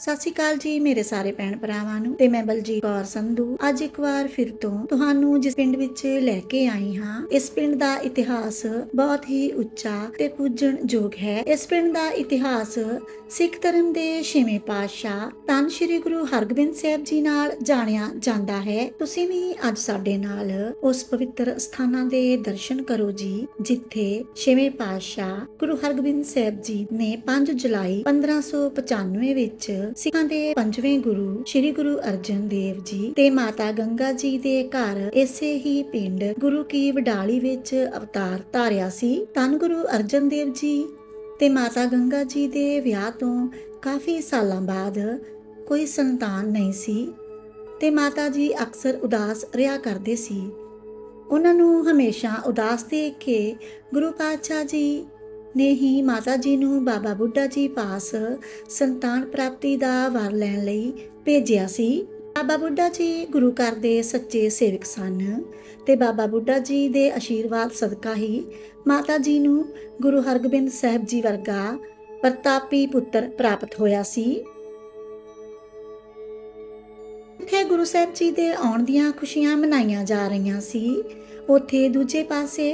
ਸਤਿ ਸ਼੍ਰੀ ਅਕਾਲ ਜੀ ਮੇਰੇ ਸਾਰੇ ਭੈਣ ਭਰਾਵਾਂ ਨੂੰ ਤੇ ਮੈਂ ਬਲਜੀਤ ਕੌਰ ਸੰਧੂ। ਅੱਜ ਇੱਕ ਵਾਰ ਫਿਰ ਤੋਂ ਤੁਹਾਨੂੰ ਜਿਸ ਪਿੰਡ ਵਿੱਚ ਲੈ ਕੇ ਆਈ ਹਾਂ, ਇਸ ਪਿੰਡ ਦਾ ਇਤਿਹਾਸ ਬਹੁਤ ਹੀ ਉੱਚਾ ਤੇ ਪੂਜਣ ਯੋਗ ਹੈ। ਇਸ ਪਿੰਡ ਦਾ ਇਤਿਹਾਸ ਸਿੱਖ ਧਰਮ ਦੇ ਛੇਵੇਂ ਪਾਤਸ਼ਾਹ ਧੰਨ ਸ਼੍ਰੀ ਗੁਰੂ ਹਰਗੋਬਿੰਦ ਸਾਹਿਬ ਜੀ ਨਾਲ ਜਾਣਿਆ ਜਾਂਦਾ ਹੈ। ਤੁਸੀਂ ਵੀ ਅੱਜ ਸਾਡੇ ਨਾਲ ਉਸ ਪਵਿੱਤਰ ਸਥਾਨਾਂ ਦੇ ਦਰਸ਼ਨ ਕਰੋ ਜੀ, ਜਿੱਥੇ ਛੇਵੇਂ ਪਾਤਸ਼ਾਹ ਗੁਰੂ ਹਰਗੋਬਿੰਦ ਸਾਹਿਬ ਜੀ ਨੇ 5 ਜੁਲਾਈ 1595 ਵਿੱਚ ਸਿੱਖਾਂ ਦੇ ਪੰਜਵੇਂ ਗੁਰੂ ਸ੍ਰੀ ਗੁਰੂ ਅਰਜਨ ਦੇਵ ਜੀ ਤੇ ਮਾਤਾ ਗੰਗਾ ਜੀ ਦੇ ਘਰ ਇਸੇ ਹੀ ਪਿੰਡ ਗੁਰੂ ਕੀ ਵਡਾਲੀ ਵਿੱਚ ਅਵਤਾਰ ਧਾਰਿਆ ਸੀ। ਧੰਨ ਗੁਰੂ ਅਰਜਨ ਦੇਵ ਜੀ ਤੇ ਮਾਤਾ ਗੰਗਾ ਜੀ ਦੇ ਵਿਆਹ ਤੋਂ ਕਾਫੀ ਸਾਲਾਂ ਬਾਅਦ ਕੋਈ ਸੰਤਾਨ ਨਹੀਂ ਸੀ ਤੇ ਮਾਤਾ ਜੀ ਅਕਸਰ ਉਦਾਸ ਰਿਹਾ ਕਰਦੇ ਸੀ। ਉਹਨਾਂ ਨੂੰ ਹਮੇਸ਼ਾ ਉਦਾਸ ਦੇਖ ਕੇ ਗੁਰੂ ਪਾਤਸ਼ਾਹ ਜੀ ਨੇ ਹੀ ਮਾਤਾ ਜੀ ਨੂੰ ਬਾਬਾ ਬੁੱਢਾ ਜੀ ਪਾਸ ਸੰਤਾਨ ਪ੍ਰਾਪਤੀ ਦਾ ਵਰ ਲੈਣ ਲਈ ਭੇਜਿਆ ਸੀ। ਬਾਬਾ ਬੁੱਢਾ ਜੀ ਗੁਰੂ ਘਰ ਦੇ ਸੱਚੇ ਸੇਵਕ ਸਨ ਤੇ ਬਾਬਾ ਬੁੱਢਾ ਜੀ ਦੇ ਆਸ਼ੀਰਵਾਦ ਸਦਕਾ ਹੀ ਮਾਤਾ ਜੀ ਨੂੰ ਗੁਰੂ ਹਰਗੋਬਿੰਦ ਸਾਹਿਬ ਜੀ ਵਰਗਾ ਪ੍ਰਤਾਪੀ ਪੁੱਤਰ ਪ੍ਰਾਪਤ ਹੋਇਆ ਸੀ। ਇੱਥੇ ਗੁਰੂ ਸਾਹਿਬ ਜੀ ਦੇ ਆਉਣ ਦੀਆਂ ਖੁਸ਼ੀਆਂ ਮਨਾਈਆਂ ਜਾ ਰਹੀਆਂ ਸੀ। ਉੱਥੇ ਦੂਜੇ ਪਾਸੇ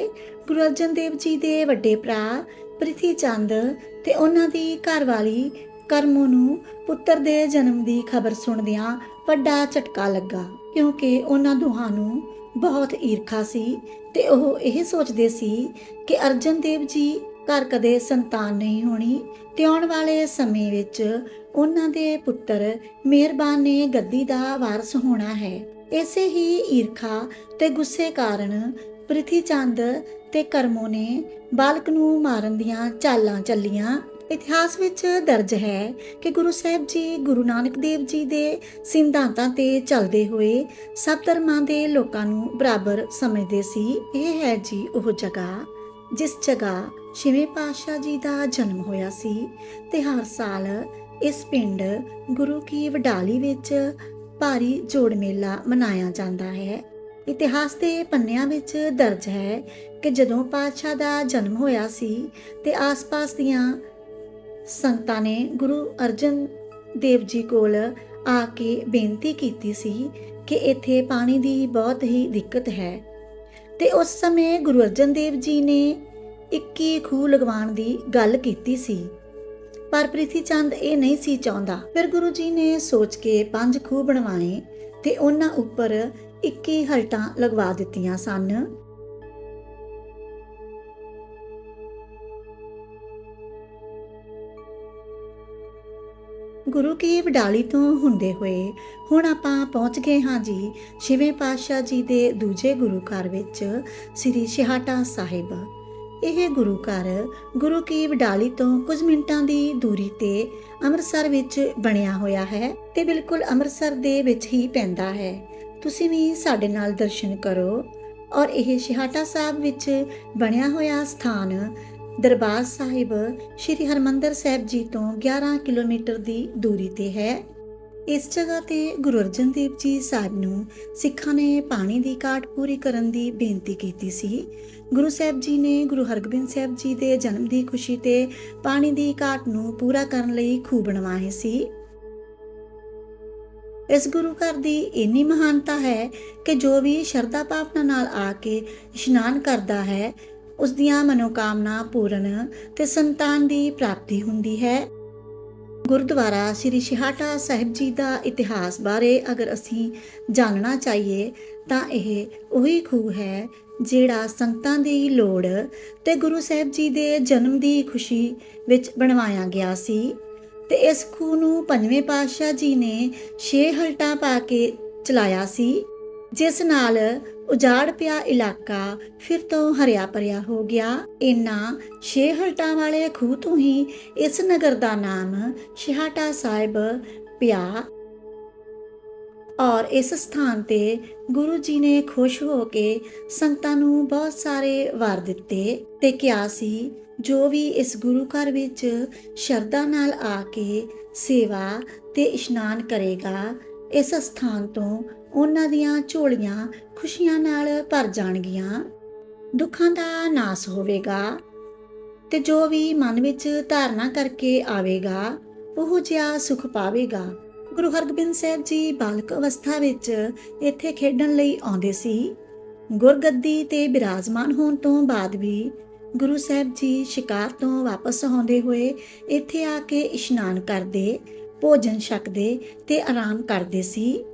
ਗੁਰੂ ਅਰਜਨ ਦੇਵ ਜੀ ਦੇ ਵੱਡੇ ਭਰਾ ਪ੍ਰਿਥੀ ਚੰਦ ਤੇ ਉਹਨਾਂ ਦੀ ਘਰਵਾਲੀ ਕਰਮੋ ਨੂੰ ਪੁੱਤਰ ਦੇ ਜਨਮ ਦੀ ਖਬਰ ਸੁਣਦਿਆਂ ਵੱਡਾ ਝਟਕਾ ਲੱਗਾ, ਕਿਉਂਕਿ ਉਹਨਾਂ ਦੋਹਾਂ ਨੂੰ ਬਹੁਤ ਈਰਖਾ ਸੀ ਤੇ ਉਹ ਇਹ ਸੋਚਦੇ ਸੀ ਕਿ ਅਰਜਨ ਦੇਵ ਜੀ ਘਰ ਕਦੇ ਸੰਤਾਨ ਨਹੀਂ ਹੋਣੀ ਤੇ ਆਉਣ ਵਾਲੇ ਸਮੇਂ ਵਿੱਚ ਉਹਨਾਂ ਦੇ ਪੁੱਤਰ ਮਿਹਰਬਾਨ ਨੇ ਗੱਦੀ ਦਾ ਵਾਰਸ ਹੋਣਾ ਹੈ। ਇਸੇ ਹੀ ਈਰਖਾ ਤੇ ਗੁੱਸੇ ਕਾਰਨ ਪ੍ਰਿਥੀ ਚੰਦ ਤੇ ਕਰਮੋ ਨੇ ਬਾਲਕ ਨੂੰ ਮਾਰਨ ਦੀਆਂ ਚਾਲਾਂ ਚੱਲੀਆਂ। ਇਤਿਹਾਸ ਵਿੱਚ ਦਰਜ ਹੈ ਕਿ ਗੁਰੂ ਸਾਹਿਬ ਜੀ, ਗੁਰੂ ਨਾਨਕ ਦੇਵ ਜੀ ਦੇ ਸਿਧਾਂਤਾਂ ਤੇ ਚੱਲਦੇ ਹੋਏ ਸਭ ਧਰਮਾਂ ਦੇ ਲੋਕਾਂ ਨੂੰ ਬਰਾਬਰ ਸਮਝਦੇ ਸੀ। ਇਹ ਹੈ ਜੀ ਉਹ ਜਗ੍ਹਾ, ਜਿਸ ਜਗ੍ਹਾ ਛੇਵੇਂ ਪਾਤਸ਼ਾਹ ਜੀ ਦਾ ਜਨਮ ਹੋਇਆ ਸੀ ਤੇ ਹਰ ਸਾਲ ਇਸ ਪਿੰਡ ਗੁਰੂ ਕੀ ਵਡਾਲੀ ਵਿੱਚ ਭਾਰੀ ਜੋੜ ਮੇਲਾ ਮਨਾਇਆ ਜਾਂਦਾ ਹੈ। ਇਤਿਹਾਸ ਦੇ ਪੰਨਿਆਂ ਵਿੱਚ ਦਰਜ ਹੈ ਕਿ ਜਦੋਂ ਪਾਤਸ਼ਾਹ ਦਾ ਜਨਮ ਹੋਇਆ ਸੀ ਤੇ ਆਸ-ਪਾਸ ਦੀਆਂ ਸੰਤਾਂ ਨੇ ਗੁਰੂ ਅਰਜਨ ਦੇਵ ਜੀ ਕੋਲ ਆ ਕੇ ਬੇਨਤੀ ਕੀਤੀ ਸੀ ਕਿ ਇੱਥੇ ਪਾਣੀ ਦੀ ਬਹੁਤ ਹੀ ਦਿੱਕਤ ਹੈ। ਤੇ ਉਸ ਸਮੇਂ ਗੁਰੂ ਅਰਜਨ ਦੇਵ ਜੀ ਨੇ 21 ਖੂਹ ਲਗਵਾਉਣ ਦੀ ਗੱਲ ਕੀਤੀ ਸੀ। ਪਰ ਪ੍ਰਿਥੀ ਚੰਦ ਇਹ ਨਹੀਂ ਸੀ ਚਾਹੁੰਦਾ। ਫਿਰ ਗੁਰੂ ਜੀ ਨੇ ਸੋਚ ਕੇ ਪੰਜ ਖੂਹ ਬਣਵਾਏ ਤੇ ਉਹਨਾਂ ਉੱਪਰ 21 ਹਲਟਾਂ ਲਗਵਾ ਦਿੱਤੀਆਂ ਸਨ। ਗੁਰੂ ਕੀ ਵਡਾਲੀ ਤੋਂ ਹੁੰਦੇ ਹੋਏ, ਹੁਣ ਆਪਾਂ ਪਹੁੰਚ ਗਏ ਹਾਂ ਜੀ ਛੇਵੇਂ ਪਾਤਸ਼ਾਹ ਜੀ ਦੇ ਦੂਜੇ ਗੁਰੂ ਘਰ ਵਿੱਚ, ਸ੍ਰੀ ਛਿਹਾਟਾ ਸਾਹਿਬ। ਇਹ ਗੁਰੂ ਘਰ ਗੁਰੂ ਕੀ ਵਡਾਲੀ ਤੋਂ ਕੁਝ ਮਿੰਟਾਂ ਦੀ ਦੂਰੀ ਤੇ ਅੰਮ੍ਰਿਤਸਰ ਵਿੱਚ ਬਣਿਆ ਹੋਇਆ ਹੈ ਤੇ ਬਿਲਕੁਲ ਅੰਮ੍ਰਿਤਸਰ ਦੇ ਵਿੱਚ ਹੀ ਪੈਂਦਾ ਹੈ। ਤੁਸੀਂ ਵੀ ਸਾਡੇ ਨਾਲ ਦਰਸ਼ਨ ਕਰੋ ਔਰ ਇਹ ਛਿਹਾਟਾ ਸਾਹਿਬ ਵਿੱਚ ਬਣਿਆ ਹੋਇਆ ਸਥਾਨ ਦਰਬਾਰ ਸਾਹਿਬ ਸ੍ਰੀ ਹਰਮੰਦਰ ਸਾਹਿਬ ਜੀ ਤੋਂ 11 ਕਿਲੋਮੀਟਰ ਦੀ ਦੂਰੀ ਤੇ ਹੈ। ਇਸ ਜਗ੍ਹਾ ਤੇ ਗੁਰੂ ਅਰਜਨ ਦੇਵ ਜੀ ਸਾਹਿਬ ਨੂੰ ਸਿੱਖਾਂ ਨੇ ਪਾਣੀ ਦੀ ਘਾਟ ਪੂਰੀ ਕਰਨ ਦੀ ਬੇਨਤੀ ਕੀਤੀ ਸੀ। ਗੁਰੂ ਸਾਹਿਬ ਜੀ ਨੇ ਗੁਰੂ ਹਰਗੋਬਿੰਦ ਸਾਹਿਬ ਜੀ ਦੇ ਜਨਮ ਦੀ ਖੁਸ਼ੀ ਤੇ ਪਾਣੀ ਦੀ ਘਾਟ ਨੂੰ ਪੂਰਾ ਕਰਨ ਲਈ ਖੂਹ ਬਣਵਾਏ ਸੀ। ਇਸ ਗੁਰੂ ਘਰ ਦੀ ਇੰਨੀ ਮਹਾਨਤਾ ਹੈ ਕਿ ਜੋ ਵੀ ਸ਼ਰਧਾ ਭਾਵਨਾ ਨਾਲ ਆ ਕੇ ਇਸ਼ਨਾਨ ਕਰਦਾ ਹੈ, ਉਸ ਦੀਆਂ ਮਨੋਕਾਮਨਾ ਪੂਰਨ ਤੇ ਸੰਤਾਨ ਦੀ ਪ੍ਰਾਪਤੀ ਹੁੰਦੀ ਹੈ। ਗੁਰਦੁਆਰਾ ਸ੍ਰੀ ਸ਼ਿਹਾਟਾ ਸਾਹਿਬ ਜੀ ਦਾ ਇਤਿਹਾਸ ਬਾਰੇ ਅਗਰ ਅਸੀਂ ਜਾਣਨਾ ਚਾਹੀਏ, ਤਾਂ ਇਹ ਉਹੀ ਖੂਹ ਹੈ ਜਿਹੜਾ ਸੰਗਤਾਂ ਦੀ ਲੋੜ ਤੇ ਗੁਰੂ ਸਾਹਿਬ ਜੀ ਦੇ ਜਨਮ ਦੀ ਖੁਸ਼ੀ ਵਿੱਚ ਬਣਵਾਇਆ ਗਿਆ ਸੀ। ਤੇ ਇਸ ਖੂਹ ਨੂੰ ਪੰਜਵੇਂ ਪਾਤਸ਼ਾਹ ਜੀ ਨੇ ਛੇ ਹਲਟਾਂ ਪਾ ਕੇ ਚਲਾਇਆ ਸੀ, ਜਿਸ ਨਾਲ ਉਜਾੜ ਪਿਆ ਇਲਾਕਾ ਫਿਰ ਤੋਂ ਹਰਿਆ ਭਰਿਆ ਹੋ ਗਿਆ। ਇਨ੍ਹਾਂ ਛੇ ਹਲਟਾਂ ਵਾਲੇ ਖੂਹ ਤੋਂ ਹੀ ਇਸ ਨਗਰ ਦਾ ਨਾਮ ਛਿਹਾਟਾ ਸਾਹਿਬ ਪਿਆ। ਔਰ ਇਸ ਸਥਾਨ ਤੇ ਗੁਰੂ ਜੀ ਨੇ ਖੁਸ਼ ਹੋ ਕੇ ਸੰਤਾਂ ਨੂੰ ਬਹੁਤ ਸਾਰੇ ਵਾਰ ਦਿੱਤੇ ਤੇ ਕਿਹਾ ਸੀ, ਜੋ ਵੀ ਇਸ ਗੁਰੂ ਘਰ ਵਿੱਚ ਸ਼ਰਧਾ ਨਾਲ ਆ ਕੇ ਸੇਵਾ ਤੇ ਇਸ਼ਨਾਨ ਕਰੇਗਾ, ਇਸ ਸਥਾਨ ਤੋਂ ਉਹਨਾਂ ਦੀਆਂ ਝੋਲੀਆਂ ਖੁਸ਼ੀਆਂ ਨਾਲ ਭਰ ਜਾਣਗੀਆਂ। ਦੁੱਖਾਂ ਦਾ ਨਾਸ ਹੋਵੇਗਾ ਤੇ ਜੋ ਵੀ ਮਨ ਵਿੱਚ ਧਾਰਨਾ ਕਰਕੇ ਆਵੇਗਾ, ਉਹ ਜਿਹਾ ਸੁਖ ਪਾਵੇਗਾ। ਗੁਰੂ ਹਰਗੋਬਿੰਦ ਸਾਹਿਬ ਜੀ ਬਾਲਕ ਅਵਸਥਾ ਵਿੱਚ ਇੱਥੇ ਖੇਡਣ ਲਈ ਆਉਂਦੇ ਸੀ। ਗੁਰਗੱਦੀ ਤੇ ਬਿਰਾਜਮਾਨ ਹੋਣ ਤੋਂ ਬਾਅਦ ਵੀ ਗੁਰੂ ਸਾਹਿਬ ਜੀ ਸ਼ਿਕਾਰ ਤੋਂ ਵਾਪਸ ਆਉਂਦੇ ਹੋਏ ਇੱਥੇ ਆ ਕੇ ਇਸ਼ਨਾਨ ਕਰਦੇ, ਭੋਜਨ ਛਕਦੇ ਤੇ ਆਰਾਮ ਕਰਦੇ ਸੀ।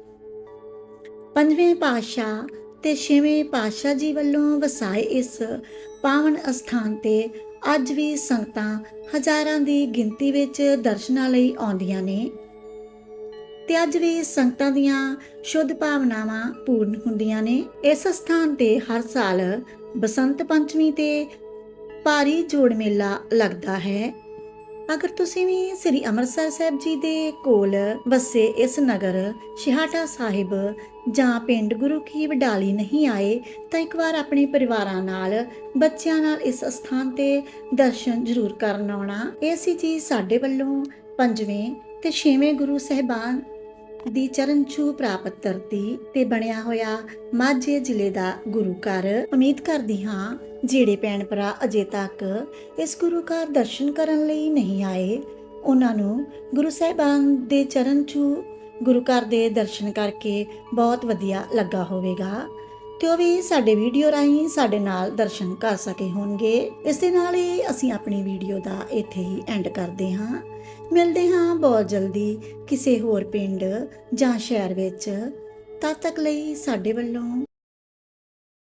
ਪੰਜਵੇਂ ਪਾਤਸ਼ਾਹ ਤੇ ਛੇਵੇਂ ਪਾਤਸ਼ਾਹ ਜੀ ਵੱਲੋਂ ਵਸਾਏ ਇਸ ਪਾਵਨ ਅਸਥਾਨ ਤੇ ਅੱਜ ਵੀ ਸੰਗਤਾਂ ਹਜ਼ਾਰਾਂ ਦੀ ਗਿਣਤੀ ਵਿੱਚ ਦਰਸ਼ਨਾਂ ਲਈ ਆਉਂਦੀਆਂ ਨੇ। ਤੇ ਅੱਜ ਵੀ ਸੰਗਤਾਂ ਦੀਆਂ ਸ਼ੁੱਧ ਭਾਵਨਾਵਾਂ ਪੂਰਨ ਹੁੰਦੀਆਂ ਨੇ। ਇਸ ਸਥਾਨ ਤੇ ਹਰ ਸਾਲ ਬਸੰਤ ਪੰਚਮੀ ਤੇ ਭਾਰੀ ਜੋੜ ਮੇਲਾ ਲੱਗਦਾ ਹੈ। ਅਗਰ ਤੁਸੀਂ ਵੀ ਸ੍ਰੀ ਅੰਮ੍ਰਿਤਸਰ ਸਾਹਿਬ ਜੀ ਦੇ ਕੋਲ ਵਸੇ ਇਸ ਨਗਰ ਸ਼ਿਹਾਟਾ ਸਾਹਿਬ ਜਾਂ ਪਿੰਡ ਗੁਰੂ ਕੀ ਵਡਾਲੀ ਨਹੀਂ ਆਏ, ਤਾਂ ਇੱਕ ਵਾਰ ਆਪਣੇ ਪਰਿਵਾਰਾਂ ਨਾਲ, ਬੱਚਿਆਂ ਨਾਲ ਇਸ ਸਥਾਨ ਤੇ ਦਰਸ਼ਨ ਜ਼ਰੂਰ ਕਰਨ ਆਉਣਾ। ਇਹ ਸੀ ਜੀ ਸਾਡੇ ਵੱਲੋਂ ਪੰਜਵੇਂ ਤੇ ਛੇਵੇਂ ਗੁਰੂ ਸਹਿਬਾਨ ਦੀ ਚਰਨ ਛੂ ਪ੍ਰਾਪਤ ਧਰਤੀ ਤੇ ਬਣਿਆ ਹੋਇਆ ਮਾਝੇ ਜ਼ਿਲ੍ਹੇ ਦਾ ਗੁਰੂ ਘਰ। ਉਮੀਦ ਕਰਦੀ ਹਾਂ ਜਿਹੜੇ ਭੈਣ ਭਰਾ ਅਜੇ ਤੱਕ ਇਸ ਗੁਰੂ ਘਰ ਦਰਸ਼ਨ ਕਰਨ ਲਈ ਨਹੀਂ ਆਏ, ਉਹਨਾਂ ਨੂੰ ਗੁਰੂ ਸਾਹਿਬਾਨ ਦੇ ਚਰਨ ਛੂ ਗੁਰੂ ਘਰ ਦੇ ਦਰਸ਼ਨ ਕਰਕੇ ਬਹੁਤ ਵਧੀਆ ਲੱਗਾ ਹੋਵੇਗਾ। ਤੇ ਉਹ ਵੀ ਸਾਡੇ ਵੀਡੀਓ ਰਾਹੀਂ ਸਾਡੇ ਨਾਲ ਦਰਸ਼ਨ ਕਰ ਸਕੇ ਹੋਣਗੇ। ਇਸ ਦੇ ਨਾਲ ਹੀ ਅਸੀਂ ਆਪਣੀ ਵੀਡੀਓ ਦਾ ਇੱਥੇ ਹੀ ਐਂਡ ਕਰਦੇ ਹਾਂ। ਮਿਲਦੇ ਹਾਂ ਬਹੁਤ ਜਲਦੀ ਕਿਸੇ ਹੋਰ ਪਿੰਡ ਜਾਂ ਸ਼ਹਿਰ ਵਿੱਚ। ਤਦ ਤੱਕ ਲਈ ਸਾਡੇ ਵੱਲੋਂ